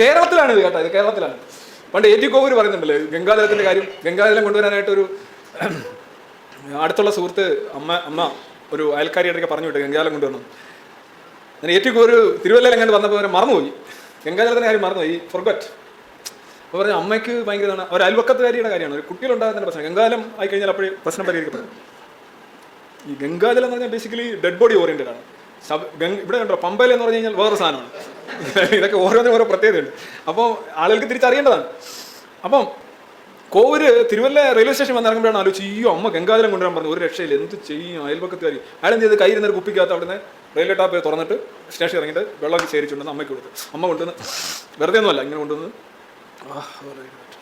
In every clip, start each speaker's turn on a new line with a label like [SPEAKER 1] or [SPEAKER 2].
[SPEAKER 1] കേരളത്തിലാണ് ഇത് കേട്ടോ ഇത് കേരളത്തിലാണ്. പണ്ട് എ ജി കോവൂര് പറയുന്നുണ്ടല്ലേ ഗംഗാധരത്തിന്റെ കാര്യം ഗംഗാധരം കൊണ്ടുവരാനായിട്ട് ഒരു അടുത്തുള്ള സുഹൃത്ത് അമ്മ അമ്മ ഒരു അയൽക്കാരിയുടെ പറഞ്ഞു വിട്ടു ഗംഗാധരം കൊണ്ടുവന്നു. ഞാൻ ഏറ്റവും ഒരു തിരുവല്ലയിൽ എങ്ങനെ വന്നപ്പോൾ അവരെ മറന്നുപോയി. ഗംഗാധരത്തിന്റെ കാര്യം മറന്നുപോയി ഫൊർഗറ്റ് അപ്പോൾ പറഞ്ഞു അമ്മയ്ക്ക് ഭയങ്കര ഒരു അയൽവക്കത്തുകാരിയുടെ കാര്യമാണ് ഒരു കുട്ടികളുണ്ടാകുന്ന പ്രശ്നം. ഗംഗാലം ആയി കഴിഞ്ഞാൽ അപ്പോഴേ പ്രശ്നം പരിഹരിക്കപ്പെടും. ഈ ഗംഗാജലം എന്ന് പറഞ്ഞാൽ ബേസിക്കലി ഡെഡ് ബോഡി ഓറിയന്റഡ് ആണ്. ഇവിടെ കണ്ടോ പമ്പയിൽ എന്ന് പറഞ്ഞു കഴിഞ്ഞാൽ വേറെ സാധനമാണ്. ഇതൊക്കെ ഓരോന്നിനും ഓരോ പ്രത്യേകതയുണ്ട്. അപ്പോൾ ആളുകൾക്ക് തിരിച്ചറിയേണ്ടതാണ്. അപ്പം കോവൂര് തിരുവല്ല റെയിൽവേ സ്റ്റേഷൻ വന്നിറങ്ങുമ്പോഴാണ് ആലോചിച്ച് അയ്യോ അമ്മ ഗംഗാധരം കൊണ്ടുവരാൻ പറഞ്ഞു. ഒരു രക്ഷയില്ല. എന്ത് ചെയ്യും? അയൽപക്കത്തുകാരി. അയാൾ എന്ത് ചെയ്ത് കയ്യിരുന്നൊരു കുപ്പിക്കകത്ത് അവിടുന്ന് റെയിൽവേ ടാപ്പ് തുറന്നിട്ട് സ്റ്റേഷൻ ഇറങ്ങിയിട്ട് വെള്ളമൊക്കെ ശേരിച്ചുണ്ടെന്ന് അമ്മയ്ക്ക് കൊടുത്തു. അമ്മ കൊണ്ടുവന്ന് വെറുതെ ഒന്നുമല്ല ഇങ്ങനെ കൊണ്ടുവന്ന്.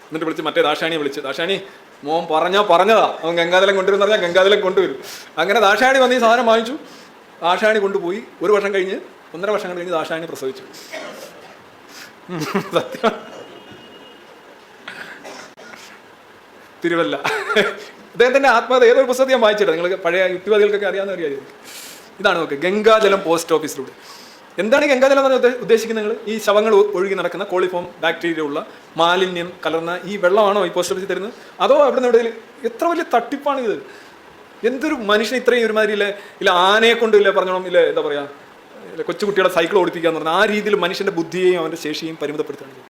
[SPEAKER 1] എന്നിട്ട് വിളിച്ച് മറ്റേ ദാഷാണിയെ വിളിച്ച് ദാഷാണി മോൻ പറഞ്ഞാ പറഞ്ഞതാ. അവൻ ഗംഗാധലം കൊണ്ടുവരും പറഞ്ഞാൽ ഗംഗാധരം കൊണ്ടുവരും. അങ്ങനെ ദാഷാണി വന്ന് ഈ സാധനം വാങ്ങിച്ചു. ദാഷാണി കൊണ്ടുപോയി. ഒരു വർഷം കഴിഞ്ഞ് ഒന്നര വർഷം കഴിഞ്ഞ് ദാശാനി പ്രസവിച്ചു. സത്യം. തിരുവല്ല. അദ്ദേഹത്തിന്റെ ആത്മകഥ ഏതൊരു പുസ്തകം ഞാൻ വായിച്ചിട്ട് നിങ്ങൾ പഴയ യുക്തിവാദികൾക്കൊക്കെ അറിയാവുന്ന കാര്യം ഇതാണ് നോക്ക് ഗംഗാജലം പോസ്റ്റ് ഓഫീസിലൂടെ. എന്താണ് ഗംഗാജലം എന്ന് ഉദ്ദേശിക്കുന്നത് നിങ്ങൾ? ഈ ശവങ്ങൾ ഒഴുകി നടക്കുന്ന കോളിഫോം ബാക്ടീരിയ ഉള്ള മാലിന്യം കലർന്ന ഈ വെള്ളമാണോ ഈ പോസ്റ്റ് ഓഫീസിൽ തരുന്നത്? അതോ അവിടെ നിന്ന് എത്ര വലിയ തട്ടിപ്പാണ് ഇത് എന്തൊരു മനുഷ്യൻ ഇത്രയും ഒരുമാതിരി ഇല്ലേ ഇല്ല ആനയെ കൊണ്ടില്ലേ പറഞ്ഞോളും ഇല്ലേ എന്താ പറയാ കൊച്ചുകുട്ടികളെ സൈക്കിൾ ഓടിപ്പിക്കുക എന്ന് പറഞ്ഞാൽ ആ രീതിയിൽ മനുഷ്യന്റെ ബുദ്ധിയെയും അവന്റെ ശേഷിയെയും പരിമിതപ്പെടുത്തുകയാണ്